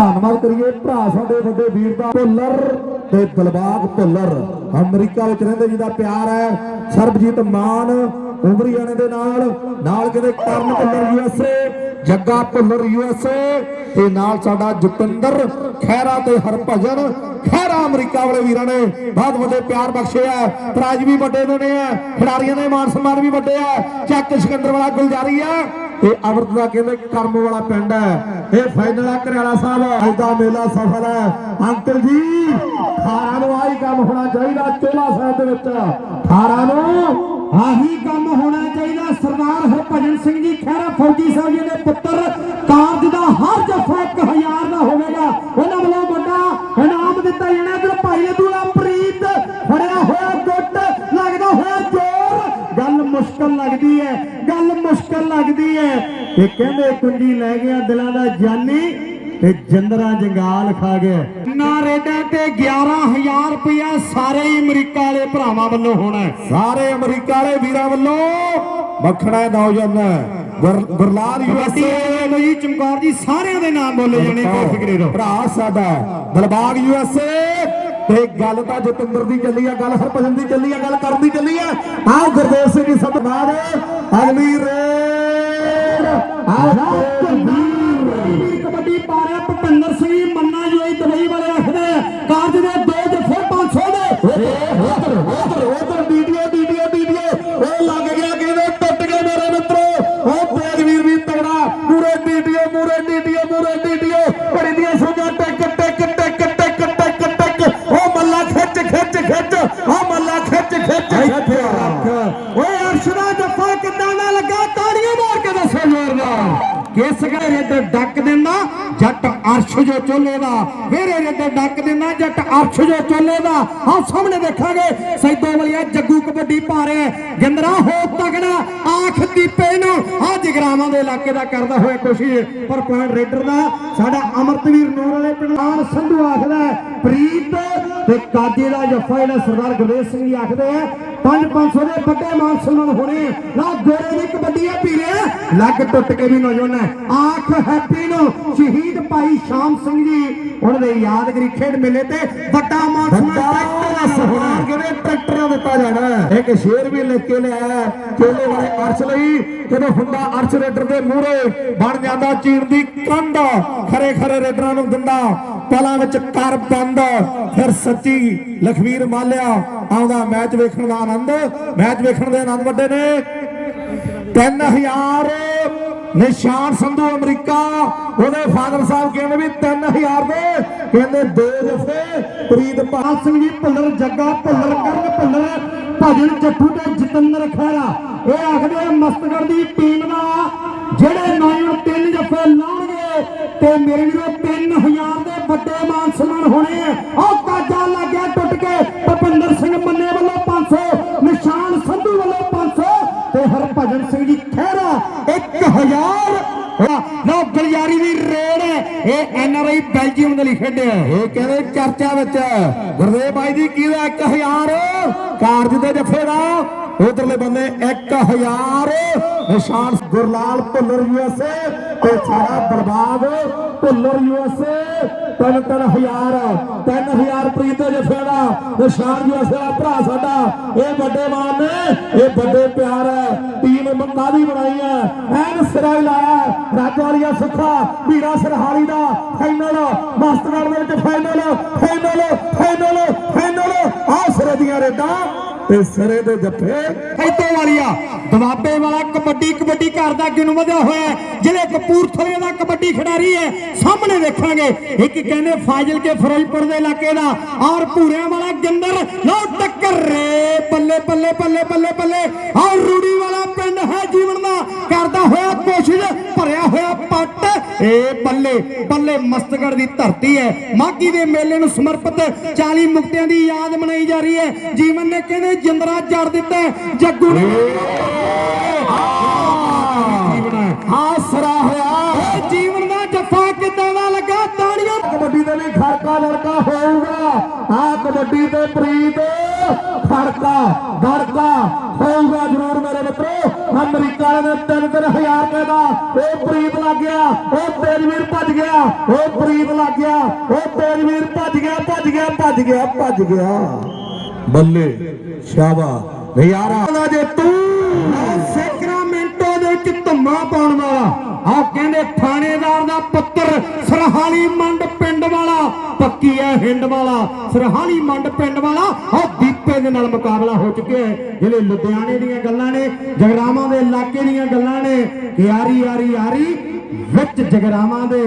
ਧੰਨਵਾਦ ਕਰੀਏ ਭਰਾ ਸਾਡੇ ਵੱਡੇ ਵੀਰ ਦਾ, ਭੁੱਲਰ ਤੇ ਦਿਲਬਾਗ ਭੁੱਲਰ। ਅਮਰੀਕਾ ਵਿੱਚ ਰਹਿੰਦੇ ਜਿਹਦਾ ਪਿਆਰ ਹੈ, ਸਰਬਜੀਤ ਮਾਨ ਉਮਰੀਆਣੇ ਦੇ ਨਾਲ ਨਾਲ ਕਿਤੇ ਕਰਨ ਭੁੱਲਰ ਯੂਐਸਏ ਜੱਗਾ ਭੁੱਲਰ ਯੂਐਸਏ ਤੇ ਨਾਲ ਸਾਡਾ ਜਤਿੰਦਰ ਖਹਿਰਾ ਤੇ ਹਰਭਜਨ, ਖਹਿਰਾ ਅਮਰੀਕਾ ਵਾਲੇ ਵੀਰਾਂ ਨੇ ਬਹੁਤ ਵੱਡੇ ਪਿਆਰ ਬਖਸ਼ੇ ਆ। ਪ੍ਰਾਈਜ਼ ਵੀ ਵੱਡੇ ਦੇਣੇ ਆ, ਖਿਡਾਰੀਆਂ ਦੇ ਮਾਨ ਸਨਮਾਨ ਵੀ ਵੱਡੇ ਆ। ਚੱਕ ਸਿਕੰਦਰ ਵਾਲਾ ਗੁਲਜਾਰੀ ਆ। ਇਹ ਅਮਰਤ ਦਾ ਕਹਿੰਦੇ ਕਰਮ ਵਾਲਾ ਪਿੰਡ ਹੈ। ਇਹ ਫਾਈਨਲ ਆ ਘਰਿਆਲਾ ਸਾਹਿਬ। ਅੱਜ ਦਾ ਮੇਲਾ ਸਫਲ ਹੈ। ਅੰਕਲ ਜੀ ਖਾਰਾਂ ਨੂੰ ਆਹੀ ਕੰਮ ਹੋਣਾ ਚਾਹੀਦਾ ਚੋਲਾ ਸਾਹਿਬ ਦੇ ਵਿੱਚ। ਖਾਰਾਂ ਨੂੰ ਆਹੀ ਕੰਮ ਹੋਣਾ ਚਾਹੀਦਾ। ਸਰਦਾਰ ਹਰਭਜਨ ਸਿੰਘ ਜੀ ਖਹਿਰਾ ਫੌਜੀ ਸਾਹਿਬ ਜੀ ਦੇ ਪੁੱਤਰ ਕਾਰਜ ਦਾ ਹਰ ਜਫਾ 1000 ਦਾ ਹੋਵੇਗਾ ਉਹਨਾਂ ਵੱਲੋਂ ਵੱਡਾ ਇਨਾਮ ਦਿੱਤਾ ਜਾਣਾ ਤੇ ਭਾਈ ਅਬਦੁੱਲਾ ਪ੍ਰੀਤ ਫੜਿਆ ਹੋਇਆ ਗੁੱਟ ਲੱਗਦਾ ਹੋਇਆ ਜ਼ੋਰ ਗੱਲ ਮੁਸ਼ਕਲ ਲੱਗਦੀ ਹੈ ਗੱਲ ਮੁਸ਼ਕਲ ਲੱਗਦੀ ਹੈ ਇਹ ਕੁੰਡੀ ਲੈ ਗਿਆ ਦਿਲਾਂ ਦਾ ਜਾਨੀ ਤੇ ਜੰਦਰਾ ਜੰਗਾਲ ਖਾ ਗਿਆ। ਨਾ ਰੇਡਾਂ ਤੇ 11000 ਰੁਪਇਆ ਸਾਰੇ ਅਮਰੀਕਾ ਵਾਲੇ ਭਰਾਵਾਂ ਵੱਲੋਂ ਹੋਣਾ। ਸਾਰੇ ਅਮਰੀਕਾ ਵਾਲੇ ਵੀਰਾਂ ਵੱਲੋਂ ਮੱਖਣਾ ਨੌਜਵਾਨ ਗੁਰ- ਗੁਰਲਾਲ ਯੂਐਸਏ ਜੀ ਚਮਕੌਰ ਜੀ ਸਾਰਿਆਂ ਦੇ ਨਾਮ ਬੋਲੇ ਜਾਣੇ ਕੋਈ ਫਿਕਰੇ ਰੋ ਭਰਾ ਸਾਡਾ ਦਿਲਬਾਗ ਯੂਐਸਏ ਤੇ ਗੱਲ ਤਾਂ ਜਤਿੰਦਰ ਦੀ ਚੱਲੀ ਆ ਗੱਲ ਹਰਭਜਨ ਦੀ ਚੱਲੀ ਆ ਗੱਲ ਕਰਨ ਦੀ ਚੱਲੀ ਆ। ਆਹ ਗੁਰਦੇਵ ਸਿੰਘ ਜੀ ਸਭ ਬਾਅਦ ਅਗਲੀ ਰੇਡ ਆਹ ਦੱਸੋ ਜ਼ੋਰਦਾਰ ਕਿਸ ਘਰੇ ਤੇ ਡੱਕ ਦਿੰਦਾ? ਜੱਟ ਅਰਸ਼ ਜੋ ਚੋਲੇ ਦਾ ਮੇਰੇ ਰੇਤੇ ਡੱਕ ਦਿੰਦਾ ਜੱਟ ਅਰਸ਼ ਜੋ ਚੋਲੇ ਦਾ। ਆਹ ਸਾਹਮਣੇ ਦੇਖਾਂਗੇ ਸੈਦੋ ਵਾਲੀਆ ਜੱਗੂ ਕਬੱਡੀ ਪਾ ਰਿਹਾ ਗਿੰਦਰਾ ਹੋ ਤਗੜਾ ਆਖ ਦੀਪੇ ਨੂੰ। ਆ ਜਗਰਾਵਾਂ ਦੇ ਇਲਾਕੇ ਦਾ ਕਰਦਾ ਹੋਇਆ ਕੋਸ਼ਿਸ਼ ਪਰ ਪੁਆਇੰਟ ਰੇਡਰ ਦਾ ਸਾਡਾ ਅਮਰਤਵੀਰ ਨੂਰ ਵਾਲੇ ਪਿੰਡਾਨ ਸੰਧੂ ਆਖਦਾ ਹੈ, ਪ੍ਰੀਤ ਤੇ ਕਾਜੇ ਦਾ ਜੱਫਾ ਜਿਹੜਾ ਸਰਦਾਰ ਗੁਰਦੇਵ ਸਿੰਘ ਜੀ ਆਖਦੇ ਆ 5-500 ਦੇ ਵੱਡੇ ਮਾਨ ਸਨਮਾਨ ਹੋਣੇ। ਨਾ ਗੋਰੇ ਦੀ ਕਬੱਡੀ ਆ ਵੀਰੇ ਲੱਗ ਟੁੱਟ ਕੇ ਵੀ ਨੌਜਵਾਨ ਆਖ ਹੈਪੀ ਨੂੰ ਸ਼ਹੀਦ ਭਾਈ ਸ਼ਾਮ ਸਿੰਘ ਜੀ ਉਹਨਾਂ ਦੇ ਯਾਦਗਰੀ ਖੇਡ ਮੇਲੇ ਤੇ ਵੱਡਾ ਮਾਨ ਸਨਮਾਨ ਟਰੈਕਟਰ ਦਾ ਸਨਮਾਨ ਕਿਵੇਂ ਟਰੈਕਟਰ ਦਿੱਤਾ ਜਾਣਾ। ਇੱਕ ਸ਼ੇਰ ਵੀ ਲਿਖ ਕੇ ਲਿਆ ਚੋਲੇ ਵਾਲੇ ਅਰਸ਼ ਲਈ ਜਦੋਂ ਹੁੰਦਾ ਅਰਸ਼ ਰੇਡਰ ਦੇ ਮੂਹਰੇ ਬਣ ਜਾਂਦਾ ਚੀਨ ਦੀ ਕੰਧ ਖਰੇ ਖਰੇ ਰੇਡਰਾਂ ਨੂੰ ਦਿੰਦਾ ਪਲਾਂ ਵਿੱਚ ਕਰ ਬੰਦ ਫਿਰ ਸੱਚੀ ਲਖਵੀਰ ਮਾਲਿਆ ਆਉਂਦਾ ਮੈਚ ਵੇਖਣ ਦਾ ਆਨੰਦ। ਮੈਚ ਵੇਖਣ ਦੇ ਆਨੰਦ ਵੱਡੇ ਨੇ। 3000 ਨਿਸ਼ਾਨ ਸੰਧੂ ਅਮਰੀਕਾ, ਉਹਦੇ ਫਾਦਰ ਸਾਹਿਬ ਕਹਿੰਦੇ ਵੀ 3000 ਦੇ, ਕਹਿੰਦੇ ਦੋ ਜਫੇ ਪ੍ਰੀਤ ਸਿੰਘ ਜੀ, ਭੁੱਲਰ ਜੱਗਾ, ਭੁੱਲਰ ਕਰਨ, ਭੁੱਲਰ ਭਜਨ ਜੱਟੂ ਤੇ ਜਤਿੰਦਰ ਖਹਿਰਾ। ਇਹ ਆਖਦੇ ਆ ਮਸਤਗੜ ਦੀ ਟੀਮ ਦਾ, ਜਿਹੜੇ ਨੌਜਵਾਨ ਤਿੰਨ ਜਫੇ ਲਾਉਣਗੇ, ਤੇ ਮੇਰੇ ਵੀਰੋ 3000 ਦੇ ਵੱਡੇ ਮਾਨ ਸਨਮਾਨ ਹੋਣੇ ਖੇਡਿਆ। ਇਹ ਕਹਿੰਦੇ ਚਰਚਾ ਵਿੱਚ ਗੁਰਦੇਵ ਬਾਈ ਜੀ ਕਿਹਦਾ 1000 ਕਾਰਜ ਦੇ ਜੱਫੇ ਦਾ। ਉਧਰਲੇ ਬੰਦੇ 1000 ਨਿਸ਼ਾਨ ਗੁਰਲਾਲ ਭੁੱਲਰ ਯੂਐਸਏ ਤੇ ਸਾਡਾ ਬਰਬਾਦ ਭੁੱਲਰ ਯੂਐਸਏ ਤਿੰਨ ਤਿੰਨ ਹਜ਼ਾਰ ਤਿੰਨ ਹਜ਼ਾਰ ਪ੍ਰੀਤ ਦੇ ਜੱਫੇ ਦਾ। ਨਿਸ਼ਾਨ ਯੂਐਸਏ ਦਾ ਭਰਾ ਸਾਡਾ। ਇਹ ਵੱਡੇ ਮਾਨ ਨੇ, ਇਹ ਵੱਡੇ ਪਿਆਰ ਹੈ। ਟੀਮ ਬਣਾਈ ਹੈ ਐਨ ਸਿਰਾ ਹੀ ਲਾਇਆ। ਰਾਜਵਾਲੀਆ ਸੁੱਖਾ ਵੀਰਾ ਸਰਹਾਲੀ ਦਾ ਫਾਈਨਲ ਮਸਤਗੜ ਦੇ ਵਿੱਚ ਫਾਈਨਲ ਫਾਈਨਲ ਫਾਈਨਲ ਫਾਈਨਲ ਆ ਸਿਰੇ ਦੀਆਂ ਰੇਡਾਂ। ਤੇ ਸਿਰੇ ਦੇ ਜੱਫੇ। ਐਤੋ ਵਾਲੀਆ ਦਵਾਬੇ ਵਾਲਾ ਕਬੱਡੀ ਕਬੱਡੀ ਘਰ ਦਾ ਗਿਣ ਵਧਿਆ ਹੋਇਆ ਹੈ। ਜਿਹੜੇ ਕਪੂਰਥਲੇ ਦਾ ਕਬੱਡੀ ਖਿਡਾਰੀ ਹੈ। ਸਾਹਮਣੇ ਦੇਖਾਂਗੇ ਇੱਕ ਕਹਿੰਦੇ ਫਾਜ਼ਿਲ ਕੇ ਫਿਰੋਜ਼ਪੁਰ ਦੇ ਇਲਾਕੇ ਦਾ। ਔਰ ਭੂਰਿਆਂ ਵਾਲਾ ਗੰਦਰ ਲੋ ਟੱਕਰ ਰੇ, ਬੱਲੇ ਬੱਲੇ ਬੱਲੇ ਬੱਲੇ ਬੱਲੇ। ਔਰ ਰੂੜੀ ਵਾਲਾ ਪਿੰਡ ਹੈ ਜੀਵਨ ਦਾ। ਕਰਦਾ ਹੋਇਆ ਕੋਸ਼ਿਸ਼ ਭਰਿਆ ਹੋਇਆ ਪੱਟ ਇਹ ਬੱਲੇ ਬੱਲੇ ਮਸਤਗੜ ਦੀ ਧਰਤੀ ਹੈ। ਮਾਗੀ ਦੇ ਮੇਲੇ ਨੂੰ ਸਮਰਪਿਤ 40 ਮੁਕਤਿਆਂ ਦੀ ਯਾਦ ਮਨਾਈ ਜਾ ਰਹੀ ਹੈ। ਜੀਵਨ ਨੇ ਕਹਿੰਦੇ ਜਿੰਦਰਾ ਜੜ ਦਿੱਤਾ ਹੈ, ਜੱਗੂ ਨੇ ਆਸਰਾ ਹੋਇਆ। ਇਹ ਜੀਵਨ ਦਾ ਜੱਫਾ ਕਿੱਦਾਂ ਦਾ ਲੱਗਾ? ਤਾੜੀਆਂ ਕਬੱਡੀ ਦੇ ਲਈ ਖੜਕਾ ਲੜਕਾ ਹੋਊਗਾ। ਆ ਕਬੱਡੀ ਤੇ ਪ੍ਰੀਤ ਖੜਕਾ ਗੜਕਾ ਹੋਊਗਾ ਜ਼ਰੂਰ ਮੇਰੇ ਮਿੱਤਰੋ। ਅਮਰੀਕਾ ਵਾਲੇ ਤਿੰਨ ਤਿੰਨ ਹਜ਼ਾਰ ਰੁਪਏ ਦਾ ਉਹ ਪ੍ਰੀਤ ਲੱਗ ਗਿਆ, ਉਹ ਤੇਜਵੀਰ ਭੱਜ ਗਿਆ, ਉਹ ਪ੍ਰੀਤ ਲੱਗ ਗਿਆ, ਉਹ ਤੇਜਵੀਰ ਭੱਜ ਗਿਆ ਭੱਜ ਗਿਆ ਭੱਜ ਗਿਆ ਭੱਜ ਗਿਆ। ਬੱਲੇ, ਸ਼ਾਬਾਸ਼। ਨਜ਼ਾਰਾ। ਜੇ ਤੂੰ। ਸਿੱਖ ਦੇ ਪਾਉਣ ਵਾਲਾ। ਆ ਕਹਿੰਦੇ ਥਾਣੇਦਾਰ ਦਾ ਪੁੱਤਰ ਸਰਹਾਲੀ ਮੰਡ ਪਿੰਡ ਵਾਲਾ, ਪੱਕੀ ਹੈ ਹਿੰਡ ਵਾਲਾ। ਸਰਹਾਲੀ ਮੰਡ ਪਿੰਡ ਵਾਲਾ ਆ ਦੀਪੇ ਦੇ ਨਾਲ ਮੁਕਾਬਲਾ ਹੋ ਚੁੱਕਿਆ ਹੈ। ਜਿਹੜੇ ਲੁਧਿਆਣੇ ਦੀਆਂ ਗੱਲਾਂ ਨੇ, ਜਗਰਾਵਾਂ ਦੇ ਇਲਾਕੇ ਦੀਆਂ ਗੱਲਾਂ ਨੇ, ਕਿ ਯਾਰੀ ਆਰੀ ਆਰੀ ਵਿੱਚ ਜਗਰਾਵਾਂ ਦੇ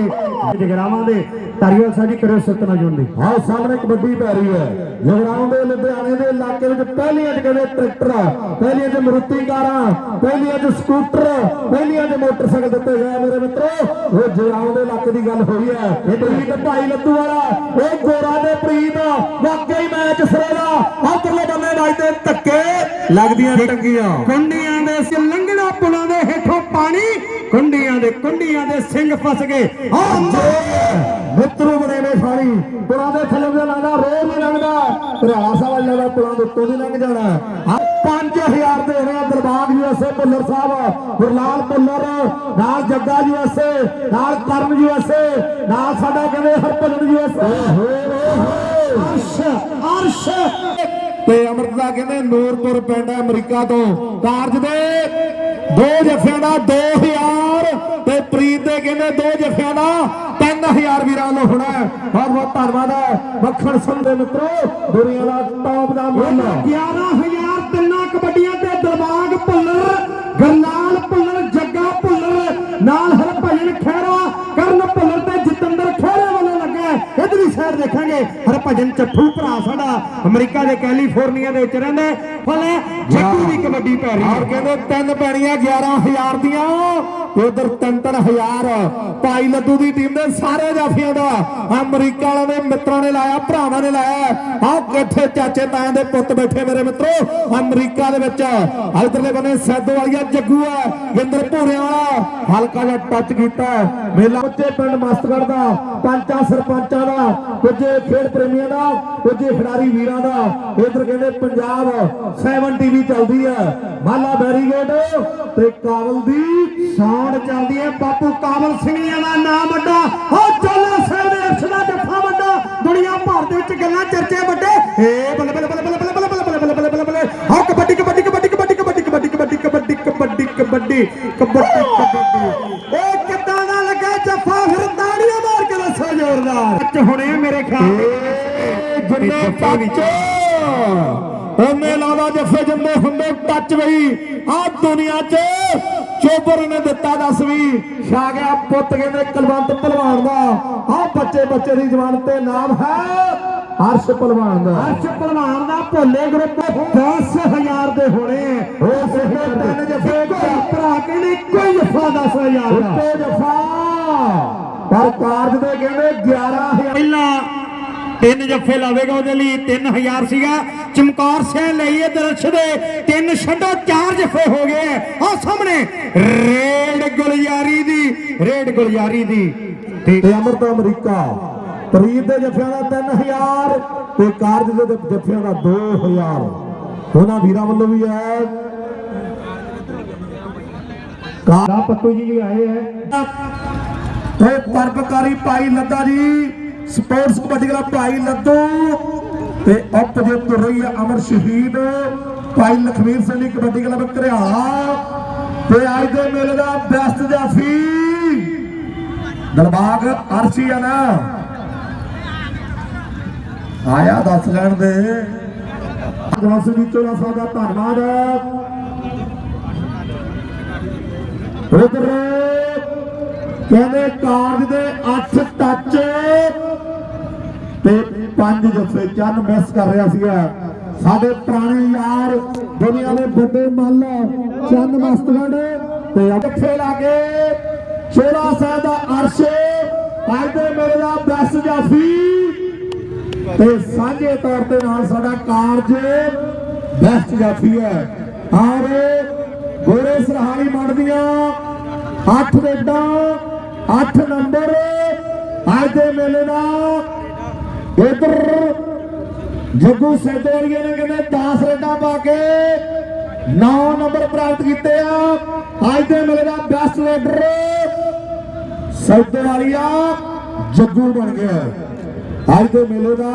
ਜਗਰਾਵਾਂ ਦੇ ਤਾਰੀਵਾਲ ਸਾਹਿਬ ਜੀ ਕਰਿਓ ਸਤਨਾ ਜੁੰਦੀ ਹਾਂ ਸਾਹਮਣੇ ਕਬੱਡੀ ਪੈ ਰਹੀ ਹੈ। ਜਗਰਾਵਾਂ ਦੇ ਲੁਧਿਆਣੇ ਦੇ ਇਲਾਕੇ ਵਿੱਚ ਪਹਿਲੀਆਂ ਕਹਿੰਦੇ ਟਰੈਕਟਰ ਪਹਿਲੀਆਂ 'ਚ ਮਰੂਤੀ ਕਾਰਾਂ ਪਹਿਲੀਆਂ 'ਚ ਸਕੂਟਰ ਪਹਿਲੀਆਂ 'ਚ ਮੋਟਰਸਾਈਕਲ ਦਿੱਤੇ ਗਏ ਮੇਰੇ ਮਿੱਤਰੋ। ਉਹ ਜਗਰਾਵਾਂ ਦੇ ਇਲਾਕੇ ਦੀ ਗੱਲ ਹੋਈ ਹੈ। ਇਹ ਪ੍ਰੀਤ ਭਾਈ ਲੱਦੂ ਵਾਲਾ ਉਹ ਗੋਰਾ ਦੇ ਪ੍ਰੀਤ ਵਾਕਈ ਮੈਚ ਸਿਰੇ ਦਾ। ਆਖਰਲੇ ਬੰਨੇ ਵੱਜਦੇ ਧੱਕੇ। ਲੱਗਦੀਆਂ ਟੰਗੀਆਂ। ਕੁੰਡੀਆਂ ਦੇ ਸ- ਲੰਘਣਾ ਪੁਲਾਂ ਦੇ ਹੇਠੋਂ ਪਾਣੀ। ਕੁੰਡੀਆਂ ਦੇ ਕੁੰਡੀਆਂ ਦੇ ਸਿੰਘ ਫਸ ਗਏ। ਆ ਮਿੱਤਰੋ ਬਣੇ ਨੇ ਸਾਲੀ। ਪੁਲਾਂ ਦੇ ਥੱਲੇ ਦਾ ਲੱਗਦਾ, ਰੋਜ਼ ਹੀ ਲੰਘਦਾ ਹਰਿਆਣਾ ਸਾਹਿਬ ਵਾਲਾ ਲੱਗਦਾ ਪੁਲਾਂ ਦੇ ਉੱਤੋਂ ਦੀ ਲੰਘ ਜਾਣਾ। 5000 ਦੇ ਹੋਣੇ ਆ ਯੂਐਸਏ ਭੁੱਲਰ ਸਾਹਿਬ, ਗੁਰਲਾਲ ਭੁੱਲਰ, ਨਾਲ ਜੱਗਾ ਯੂਐਸਏ ਨਾਲ ਕਰਨ ਯੂਐਸਏ ਨਾਲ ਸਾਡਾ ਕਹਿੰਦੇ ਹਰਭਜਨ ਯੂਐਸਏ ਅਰਸ਼ ਅਰਸ਼! ਤੇ ਅਮਰਤਾ ਕਹਿੰਦੇ ਨੂਰਪੁਰ ਪਿੰਡ ਹੈ ਅਮਰੀਕਾ ਤੋਂ। ਕਾਰਜ ਦੇ ਦੋ ਜਫਿਆਂ ਦਾ 2000 ਤੇ ਪ੍ਰੀਤ ਦੇ ਕਹਿੰਦੇ ਦੋ ਜਫਿਆਂ ਦਾ 3000 ਵੀਰਾਂ ਨੂੰ ਹੋਣਾ ਬਹੁਤ ਬਹੁਤ ਧੰਨਵਾਦ ਹੈ। ਮੱਖਣ ਸਿੰਘ ਦੇ ਮਿੱਤਰੋ, ਦੁਨੀਆ ਦਾ ਟੌਪ ਦਾ ਮੁੱਲ 11000 ਤਿੰਨਾਂ ਕਬੱਡੀਆਂ ਤੇ ਦਰਬਾਗ ਭੁੱਲਰ, ਗਰਨਾਲ ਭੁੱਲਰ, ਜੱਗਾ ਭੁੱਲਰ, ਨਾਲ ਹਰ ਹਰਭਜਨ ਖਹਿਰਾ, ਕਰਨ ਹੈ। ਇਧਰਲੀ ਦੇਖਾਂਗੇ। ਹਰਭਜਨ ਚੱਠੂ ਭਰਾ ਸਾਡਾ ਅਮਰੀਕਾ ਦੇ ਕੈਲੀਫੋਰਨੀਆ ਦੇ ਵਿੱਚ ਰਹਿੰਦਾ ਫਲੇ ਜੱਗੂ ਦੀ ਕਬੱਡੀ ਪੈ ਰਹੀ ਔਰ ਕਹਿੰਦੇ ਤਿੰਨ ਪੈਣੀਆਂ 11000 ਦੀਆਂ। ਉਧਰ ਤਿੰਨ ਤਿੰਨ ਹਜ਼ਾਰ। ਭਾਈ ਲੱਦੂ ਦੀ ਟੀਮ ਦੇ ਸਾਰੇ ਜਾਫੀਆਂ ਦਾ ਅਮਰੀਕਾ ਵਾਲਿਆਂ ਦੇ ਮਿੱਤਰਾਂ ਨੇ ਲਾਇਆ, ਭਰਾਵਾਂ ਨੇ ਲਾਇਆ ਆਹ ਇਕੱਠੇ ਚਾਚੇ ਤਾਇਆਂ ਦੇ ਪੁੱਤ ਬੈਠੇ ਮੇਰੇ ਮਿੱਤਰੋ, ਅਮਰੀਕਾ ਦੇ ਵਿੱਚ। ਇਧਰਲੇ ਬੰਨੇ ਸੈਦੋ ਵਾਲੀਆ, ਜੱਗੂ ਹੈ ਵਿੰਦਰ ਭੂਰਿਆਂ ਵਾਲਾ। ਹਲਕਾ ਜਿਹਾ ਟੱਚ ਕੀਤਾ ਮੇਲਾ ਉੱਚੇ ਪਿੰਡ ਮਸਤਗੜ ਦਾ, ਪੰਚਾਂ, ਸਰਪੰਚਾਂ ਦਾ। ਕੁਝੇ ਖੇਡ ਪ੍ਰੇਮੀਆਂ ਦਾ ਕੁਝੇ ਖਿਡਾਰੀ ਵੀਰਾਂ ਦਾ ਇਧਰ ਕਹਿੰਦੇ ਪੰਜਾਬ 7 ਟੀਵੀ ਚੱਲਦੀ ਹੈ ਮਾਲਾ ਬੈਰੀਗੇਡ ਤੇ ਕਾਬਲ ਦੀ ਸਾਊਂਡ ਚੱਲਦੀ ਹੈ ਬਾਪੂ ਕਾਬਲ ਸਿੰਘੀਆਂ ਦਾ ਨਾਮ ਵੱਡਾ ਹੋ ਚੋਲਾ ਸਾਹਿਬ ਦੇ ਅਰਸ਼ ਦਾ ਜੱਫਾ ਵੱਡਾ ਦੁਨੀਆ ਭਰ ਦੇ ਵਿੱਚ ਗੱਲਾਂ ਚਰਚੇ ਵੱਡੇ ਏ ਬੱਲੇ ਬੱਲੇ ਬੱਲੇ ਬੱਲੇ ਬੱਲੇ ਬੱਲੇ ਬੱਲੇ ਬੱਲੇ ਬੱਲੇ ਬੱਲੇ ਬੱਲੇ ਕਬੱਡੀ ਕਬੱਡੀ ਕਬੱਡੀ ਕਬੱਡੀ ਕਬੱਡੀ ਕਬੱਡੀ ਕਬੱਡੀ ਕਬੱਡੀ ਕਬੱਡੀ ਕਬੱਡੀ ਕਬੱਡੀ ਕਬੱਡੀ ਏ ਕਿੱਦਾਂ ਦਾ ਲੱਗਾ ਜੱਫਾ ਫਿਰ ਤਾੜੀਆਂ ਮਾਰ ਕੇ ਦੱਸੋ ਜ਼ੋਰਦਾਰ ਅੱਜ ਹੁਣੇ ਮੇਰੇ ਖਿਆਲ ਟੱਚ ਉਹਨੇ ਲਾਵਾ ਜੱਫੇ ਜੰਦੇ ਹੁੰਦੇ ਟੱਚ ਵਈ ਆ ਦੁਨੀਆ 'ਚ ਚੋਬਰ ਨੇ ਦਿੱਤਾ ਦੱਸ ਵੀ। ਛਾ ਗਿਆ ਪੁੱਤ ਕਹਿੰਦੇ ਕੁਲਵੰਤ ਭਲਵਾਨ ਦਾ। ਆ ਬੱਚੇ ਬੱਚੇ ਦੀ ਜਵਾਨ ਤੇ ਨਾਮ ਹੈ ਹਰਸ਼ ਭਲਵਾਨ ਦਾ। ਹਰਸ਼ ਭਲਵਾਨ ਦਾ ਭੋਲੇ ਗਰੁੱਪ। 10000 ਦੇ ਹੋਣੇ। ਉਹ ਸਿੱਧੇ ਤਿੰਨ ਜੱਫੇ ਭਰਾ ਕਹਿੰਦੇ ਕੋਈ ਜੱਫਾ 10000 ਦਾ। ਉੱਤੇ ਜੱਫਾ। ਪਰ ਕਾਰਜ ਦੇ ਕਹਿੰਦੇ 11000 ਪਹਿਲਾਂ ਤਿੰਨ ਜੱਫੇ ਲਾਵੇਗਾ ਉਹਦੇ ਲਈ 3000 ਸੀਗਾ। ਚਮਕੌਰ ਸਿੰਘ ਲਈਏ ਦਰਸ਼ ਦੇ। ਤਿੰਨ ਛੱਡੋ ਚਾਰ ਜੱਫੇ ਹੋ ਗਏ ਆ ਸਾਹਮਣੇ ਰੇਡ ਗੁਲਜ਼ਾਰੀ ਦੀ ਰੇਡ ਗੁਲਜ਼ਾਰੀ ਦੀ। ਤੇ ਅਮਰਤਾ ਅਮਰੀਕਾ ਪ੍ਰੀਤ ਦੇ ਜੱਫਿਆਂ ਦਾ 3000 ਤੇ ਕਾਰਜ ਦੇ ਜੱਫਿਆਂ ਦਾ 2000 ਉਹਨਾਂ ਵੀਰਾਂ ਵੱਲੋਂ ਵੀ ਹੈ। ਕਾਰਾ ਪੱਤੂ ਜੀ ਆਏ ਹੈ। ਤੇ ਪਰਪਕਾਰੀ ਭਾਈ ਲੱਦਾ ਜੀ ਸਪੋਰਟਸ ਕਬੱਡੀ ਕਲੱਬ ਭਾਈ ਲੱਦੂ ਤੇ ਉੱਪ ਜੇ ਤੁਰ ਰਹੀ ਹੈ ਅਮਰ ਸ਼ਹੀਦ। ਭਾਈ ਲਖਵੀਰ ਸਿੰਘ ਜੀ ਕਬੱਡੀ ਕਲੱਬ ਘਰਿਆਲਾ ਤੇ ਅੱਜ ਦੇ ਮੇਲੇ ਦਾ ਬੈਸਟ ਜਾਫੀ। ਦਲਬਾਗ ਅਰਸ਼ੀ ਆ ਨਾ। ਆਇਆ ਦੱਸ ਲੈਣ ਦੇ। ਜਵਾਸ ਜੀ ਚੋਲਾ ਸਾਹਿਬ ਦਾ ਧੰਨਵਾਦ। ਉਧਰ ਕਹਿੰਦੇ ਕਾਰਜ ਦੇ 8 ਟੱਚ ਤੇ 5 ਜੱਫੇ ਚੰਨ ਮਿਸ ਕਰ ਰਿਹਾ ਸੀਗਾ। ਸਾਡੇ ਪੁਰਾਣੇ ਯਾਰ ਦੁਨੀਆ ਦੇ ਵੱਡੇ ਮੱਲ, ਚੰਨ ਮਸਤਗੜ ਤੇ ਜੱਫੇ ਲਾਗੇ ਚੋਲਾ ਸਾਹਿਬ ਦਾ ਅਰਸ਼। ਅੱਜ ਮੇਰੇ ਦਾ ਬੈਸਟ ਜਾਫੀ। ਤੇ ਸਾਂਝੇ ਤੌਰ ਤੇ ਨਾਲ ਸਾਡਾ ਕਾਰਜ ਬੈਸਟ ਜਾਫੀ ਹੈ। ਔਰ ਗੋਰੇ ਸਰਹਾਲੀ ਮੰਡ 8 ਰੇਡਾਂ 8 ਨੰਬਰ ਅੱਜ ਦੇ ਮੇਲੇ ਦਾ ਇਧਰ ਜੱਗੂ ਸੈਦੋਰੀਏ ਨੇ ਕਹਿੰਦੇ 10 ਰੇਡਾਂ ਪਾ ਕੇ 9 ਨੰਬਰ ਪ੍ਰਾਪਤ ਕੀਤੇ ਆ। ਅੱਜ ਦੇ ਮੇਲੇ ਦਾ ਬੈਸਟ ਰੇਡਰ ਸੌਦੇ ਵਾਲੀਆ ਜੱਗੂ ਬਣ ਗਿਆ। ਅੱਜ ਦੇ ਮੇਲੇ ਦਾ